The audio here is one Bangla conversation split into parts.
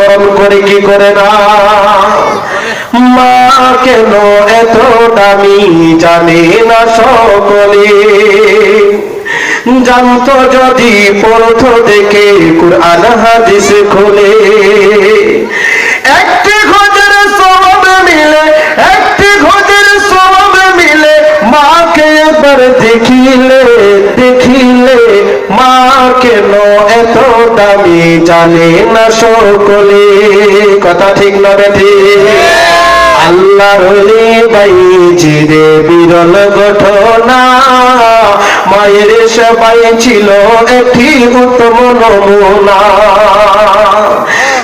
স্মরণ করে কি করে না? মা কেন এত দামি জানে না সকলে? জানতো যদি পড়তো দেখে কুরআন হাদিস খুলে। একবার দেখিলে দেখিলে, মা কেন এত দামি জানে না সকলে? কথা ঠিক না ঠিক? আল্লাহর বাই জিরে বিরল ঘটনা। মায়ের সবাই ছিল একটি উত্তম নমুনা।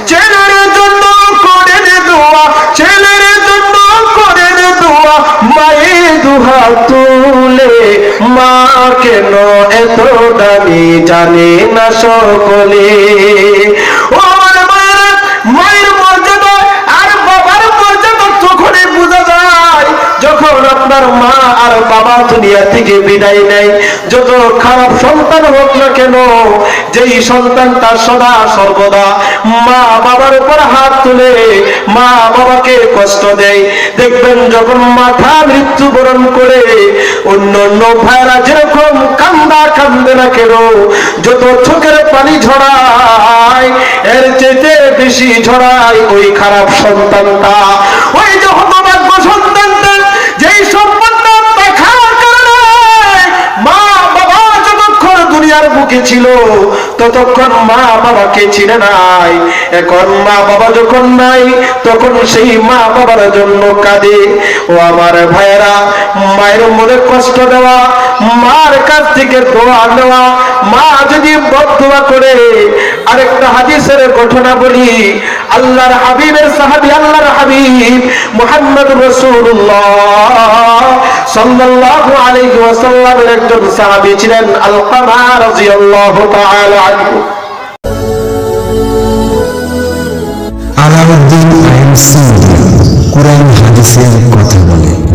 ছেলের জন্য করেন দোয়া মায়ের দুহা তুলে মা কেন এত দামি জানে না সকলে? মায়ের মর্যাদা আর বাবার মর্যাদা তখনই বোঝা যায়, যখন আপনার মা আর বাবা দুনিয়া থেকে বিদায় নেয়। যত খারাপ সন্তান হোক না কেন, যেই সন্তান তার সদা সর্বদা মা বাবার উপর হাত তুলে মা বাবাকে কষ্ট দেয়। দেখবেন যখন মাথা মৃত্যুবরণ করে, অন্য অন্য ভাইরা যেরকম কান্দা কান্দে না কেন, যত চোখের পানি ঝরায়, এর চেয়ে বেশি ঝরায় ওই খারাপ সন্তানটা। ওই যে দুনিয়ার বুকে ছিল, ততক্ষণ মা বাবাকে চিনে নাই। এখন মা বাবা যখন নাই, তখন সেই মা বাবার জন্য কাঁদে। ও আমার ভাইয়েরা, মায়ের মনে কষ্ট দেওয়া, মার কাছ থেকে দোয়া নেওয়া, মা যদি বদুয়া করে, আরেকটা হাদিসের ঘটনা বলি, আল্লাহর হাবিবের সাহাবী আল্লাহর হাবিব মুহাম্মদ রাসূলুল্লাহ সাল্লাল্লাহু আলাইহি ওয়াসাল্লামের একজন সাহাবী ছিলেন আলকামা রাদিয়াল্লাহু তাআলা আনহু। আলাউদ্দিন আইন সিন্ধি কোরআন হাদিসের কথা বলে।